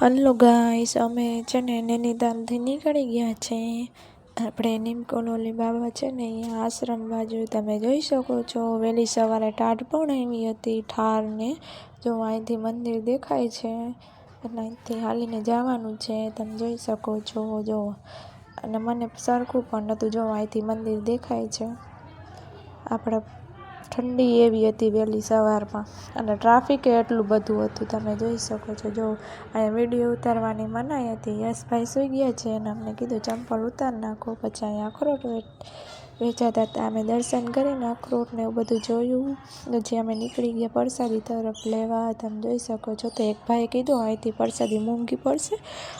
Hello guys, અમે છે ને નૈનીતાલથી નીકળી ગયા છે. આપણે નીમકોલોલી બાબા છે ને અહીંયા આશ્રમ બાજુ તમે જોઈ શકો છો. વહેલી સવારે ટાઢ પણ આવી હતી ઠારને. જો અહીંથી મંદિર દેખાય છે એટલે અહીંથી હાલીને જવાનું છે, તમે જોઈ શકો છો. જો, અને મને સરખું પણ નહોતું જો અહીંથી મંદિર દેખાય છે. આપણે ઠંડી એવી હતી વહેલી સવારમાં. અને ટ્રાફિકે એટલું બધું હતું, તમે જોઈ શકો છો. જો, અહીંયા વીડિયો ઉતારવાની મનાઈ હતી. યશભાઈ સુઈ ગયા છે અને અમને કીધું, ચંપલ ઉતાર નાખો. પછી અહીંયા અખરોટ વેચાતા હતા. અમે દર્શન કરીને અખરોટ ને એવું બધું જોયું. પછી અમે નીકળી ગયા પરસાદી તરફ લેવા. તમે જોઈ શકો છો તો એક ભાઈએ કીધું, અહીંથી પરસાદી મોંઘી પડશે.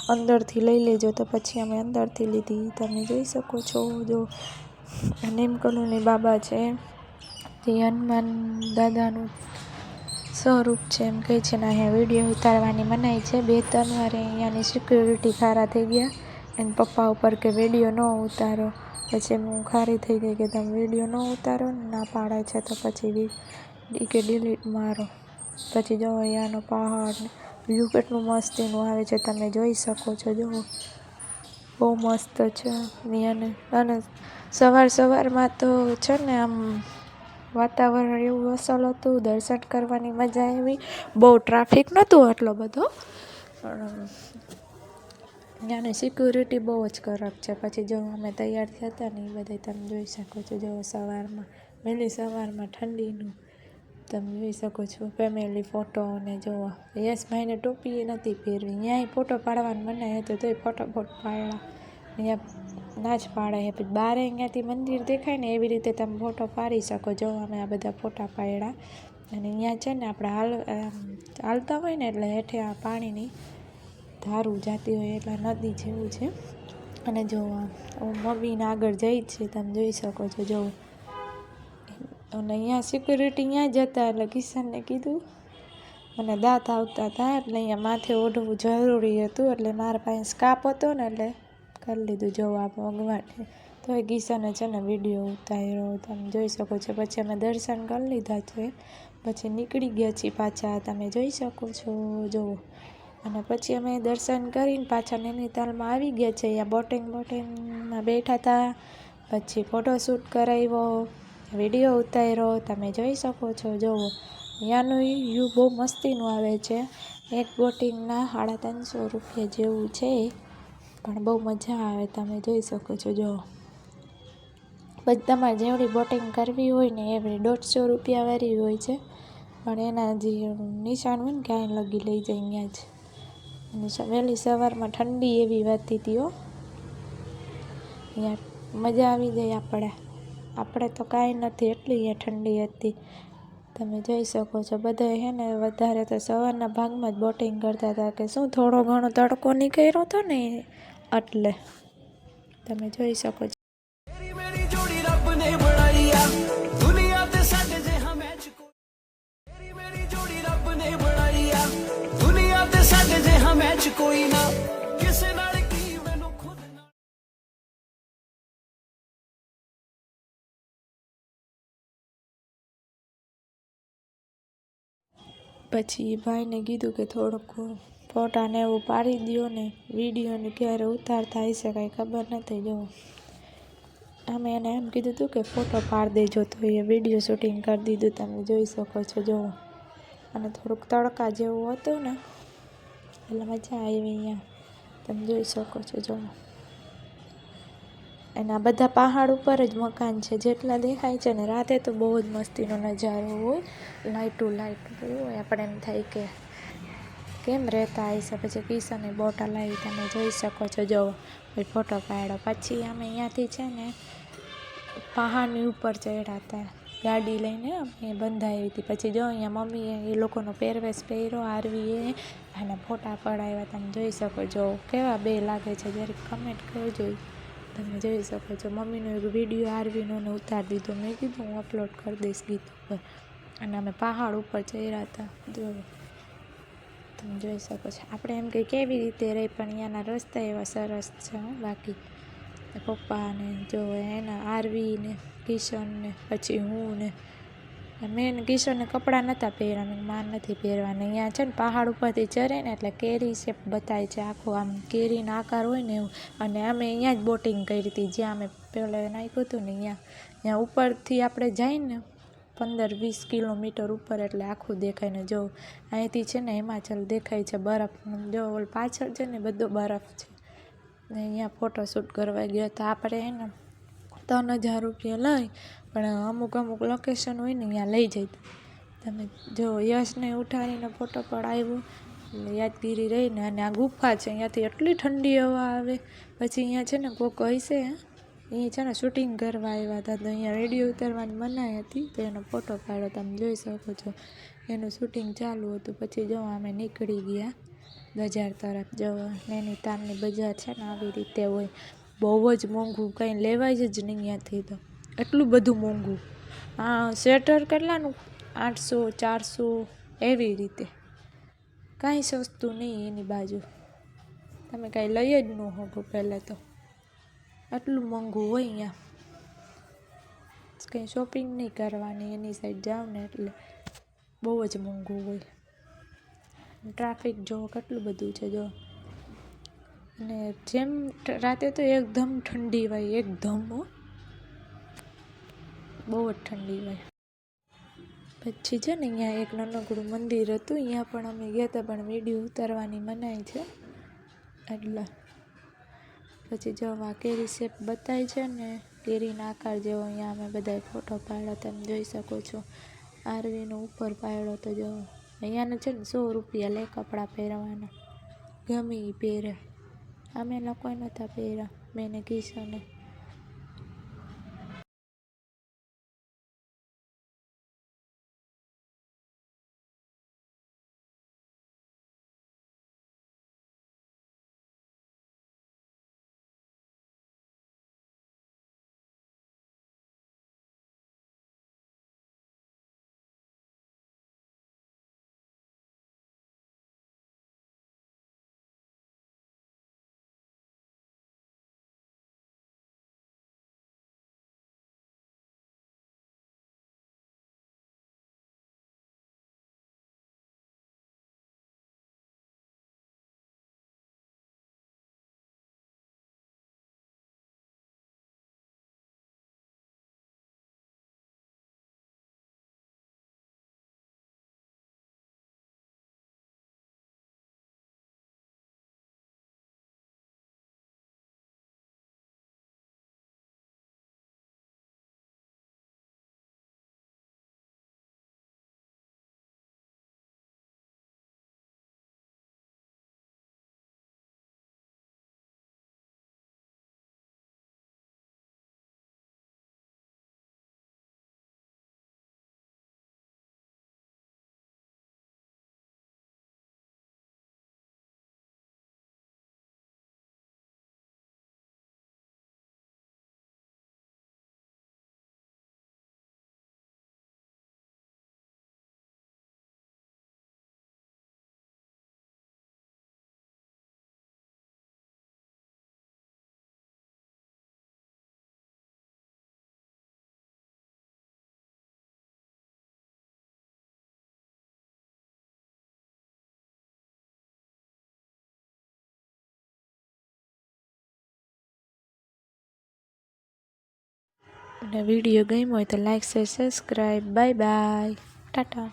અંદરથી લઈ લેજો. તો પછી અમે અંદરથી લીધી. તમે જોઈ શકો છો, જો નીમકલુની બાબા છે. તે હનુમાન દાદાનું સ્વરૂપ છે, એમ કહે છે. ને અહીંયા વીડિયો ઉતારવાની મનાઈ છે. બે ત્રણ વારે અહીંયાની સિક્યુરિટી ખારા થઈ ગયા. એને પપ્પા ઉપર કે વીડિયો ન ઉતારો. પછી હું ખારી થઈ ગઈ કે તમે વીડિયો ન ઉતારો ને ના પાડે છે તો પછી કે ડિલીટ મારો. પછી જો અહીંયાનો પહાડ વ્યૂ કેટલું મસ્તીનું આવે છે. તમે જોઈ શકો છો. જો બહુ મસ્ત છે. અને સવાર સવારમાં તો છે ને આમ વાતાવરણ એવું અસલ હતું, દર્શન કરવાની મજા આવી. બહુ ટ્રાફિક નહોતું આટલો બધો. પણ ત્યાંની સિક્યુરિટી બહુ જ કરક છે. પછી જો અમે તૈયાર થયા હતા ને એ બધા તમે જોઈ શકો છો. જો સવારમાં, વહેલી સવારમાં ઠંડીનું તમે જોઈ શકો છો. ફેમિલી ફોટો અને જોવા યશભાઈને ટોપી નથી પહેરવી. ત્યાંય ફોટો પાડવાનું મનાય હતું તોય ફોટો ફોટ પાડ્યા અહીંયા ના જ પાડે બારે અહીંયાથી મંદિર દેખાય ને એવી રીતે તમે ફોટો પાડી શકો. જો અમે આ બધા ફોટા પાડ્યા અને અહીંયા છે ને આપણે હાલ હાલતા હોય ને એટલે હેઠે આ પાણીની ધારું જાતી હોય એટલે નદી જેવું છે. અને જો મમ્મીને આગળ જઈ છે. તમે જોઈ શકો છો. જો, અને અહીંયા સિક્યુરિટી અહીંયા જ હતા એટલે કિશનને કીધું. મને દાંત આવતા હતા એટલે અહીંયા માથે ઓઢવું જરૂરી હતું એટલે મારા પાસે સ્કાપ હતો ને એટલે કરી લીધું જોવા આપણે ભગવાને તો એ કિશને છે ને વીડિયો ઉતાર્યો. તમે જોઈ શકો છો. પછી અમે દર્શન કરી લીધા છે. પછી નીકળી ગયા છીએ પાછા. તમે જોઈ શકો છો. જુઓ અને પછી અમે દર્શન કરીને પાછા નૈનીતાલમાં આવી ગયા છે. અહીંયા બોટિંગ બોટિંગમાં બેઠા હતા. પછી ફોટોશૂટ કરાવ્યો. વીડિયો ઉતાર્યો. તમે જોઈ શકો છો. જુઓ અહીંયાનું વ્યૂ બહુ મસ્તીનું આવે છે. એક બોટિંગના સાડા ત્રણસો રૂપિયા જેવું છે. પણ બહુ મજા આવે, તમે જોઈ શકો છો. જો તમારે જેવડી બોટિંગ કરવી હોય ને એવડી દોઢસો રૂપિયાવાળી હોય છે. પણ એના જે નિશાન હોય ને ક્યાંય લગી લઈ જાય અહીંયા જ. અને વહેલી સવારમાં ઠંડી એવી વધતી હતી હો. અહીંયા મજા આવી જાય આપણે આપણે તો કાંઈ નથી, એટલી અહીંયા ઠંડી હતી. તમે જોઈ શકો છો બધા હે ને વધારે તો સવારના ભાગમાં જ બોટિંગ કરતા હતા કે શું થોડો ઘણો તડકો નીકળ્યો હતો ને એટલે તમે જોઈ શકો છો ਤੇਰੀ ਮੇਰੀ ਜੋੜੀ ਰੱਬ ਨੇ ਬਣਾਈ ਆ ਦੁਨੀਆ ਤੇ ਸਾਡੇ ਜਿਹਾ ਮੈਚ ਕੋਈ ਤੇਰੀ ਮੇਰੀ ਜੋੜੀ ਰੱਬ ਨੇ ਬਣਾਈ ਆ ਦੁਨੀਆ ਤੇ ਸਾਡੇ ਜਿਹਾ ਮੈਚ ਕੋਈ ਨਾ ਕਿਸੇ ਨਾਲ ਕੀ ਮੈਨੂੰ ਖੁਦ ਨਾਲ પછી એ ભાઈને કીધું કે થોડુંક ફોટા ને એવું પાડી દો ને વિડીયોને ક્યારે ઉતાર થાય છે કાંઈ ખબર નથી. જો, અમે એને એમ કીધું હતું કે ફોટો પાડી દેજો તો એ વીડિયો શૂટિંગ કરી દીધું તમે જોઈ શકો છો. જો, અને થોડુંક તડકા જેવું હતું ને, એટલે મજા આવી અહીંયા. તમે જોઈ શકો છો, જો. એના બધા પહાડ ઉપર જ મકાન છે. જેટલા દેખાય છે ને, રાતે તો બહુ જ મસ્તીનો નજારો હોય. લાઇટું લાઇટ હોય. આપણે એમ થાય કે કેમ રહેતા હશે? પછી કિશને બોટલ આવી તમે જોઈ શકો છો. જો કોઈ ફોટો પાડ્યો. પછી અમે અહીંયાથી છે ને પહાડની ઉપર ચડ્યા હતા. ગાડી લઈને અમે બંધાવી હતી. પછી જો, અહીંયા મમ્મીએ એ લોકોનો પહેરવેશ પહેર્યો આરવીએ અને ફોટા પડાવ્યા તમે જોઈ શકો છો. કેવા બે લાગે છે. જરીક કમેન્ટ કરજો તમે જોઈ શકો છો. મમ્મીનો એક વીડિયો આરવીનો ઉતારી દીધો. મેં કીધું, હું અપલોડ કરી દઈશ ગીત ઉપર. અને અમે પહાડ ઉપર ચડ્યા હતા. જો તમે જોઈ શકો છો. આપણે એમ કે કેવી રીતે રહી, પણ અહીંયાના રસ્તા એવા સરસ છે બાકી પપ્પા ને જો એના આરવી ને કિશન ને પછી હું ને મેં કિશોરને કપડાં નહોતા પહેર્યા, મેં માર નથી પહેરવાના. અહીંયા છે ને પહાડ ઉપરથી ચરે ને એટલે કેરી શેપ બતાય છે, આખો આમ કેરીનો આકાર હોય ને એવું. અને અમે અહીંયા જ બોટિંગ કરી હતી, જ્યાં અમે પેલો નાખ્યું હતું ને, અહીંયા ત્યાં ઉપરથી આપણે જઈએ ને પંદર વીસ કિલોમીટર ઉપર એટલે આખું દેખાય ને જો અહીંથી છે ને હિમાચલ દેખાય છે બરફ જો ઓલ પાછળ છે ને બધો બરફ છે. ને અહીંયા ફોટોશૂટ કરવા ગયા તો આપણે એને ત્રણ હજાર રૂપિયા લઈ, પણ અમુક અમુક લોકેશન હોય ને અહીંયા લઈ જાય. તમે જો યશને ઉઠાડીને ફોટો પડાવ્યો એટલે યાદગીરી રહીને અને આ ગુફા છે, અહીંયાથી એટલી ઠંડી હવા આવે. પછી અહીંયા છે ને કોક હશે એ છે ને શૂટિંગ કરવા આવ્યા હતા તો અહીંયા રેડિયો ઉતારવાની મનાઈ હતી તો એનો ફોટો પાડ્યો તમે જોઈ શકો છો. એનું શૂટિંગ ચાલુ હતું, પછી જો અમે નીકળી ગયા બજાર તરફ. જો નૈનીતાલની બજાર છે ને આવી રીતે હોય. બહુ જ મોંઘું, કંઈ લેવાય જ નહીં અહીંયાથી તો. એટલું બધું મોંઘું. આ સ્વેટર કેટલાનું? આઠસો, ચારસો, એવી રીતે. કાંઈ સસ્તું નહીં એની બાજુ. તમે કાંઈ લઈ જ ન શકો પહેલાં તો. આટલું મોંઘું હોય અહીંયા. કંઈ શોપિંગ નહીં કરવાની, એની સાઈડ જાઓ ને એટલે બહુ જ મોંઘું હોય. ટ્રાફિક જો કેટલું બધું છે જો. અને જેમ રાતે તો એકદમ ઠંડી હોય, એકદમ બહુ જ ઠંડી હોય. પછી છે ને અહીંયા એક નાનકડું મંદિર હતું, અહીંયા પણ અમે ગયા હતા, પણ વીડિયો ઉતારવાની મનાઈ છે. એટલે પછી જો આ કેરી શેપ બતાય છે ને કેરીના આકાર જેવો અહીંયા અમે બધાએ ફોટો પાડ્યા તમે જોઈ શકો છો. આરવીનો ઉપર પાડ્યો તો જો. અહીંયાને છે ને સો રૂપિયા લે કપડાં પહેરવાના. ગમે એ પહેરે. અમે લોકોએ નહોતા પહેર્યા. મેં ને કિશોને અને વીડિયો ગમ્યો હોય તો like share subscribe bye bye tata.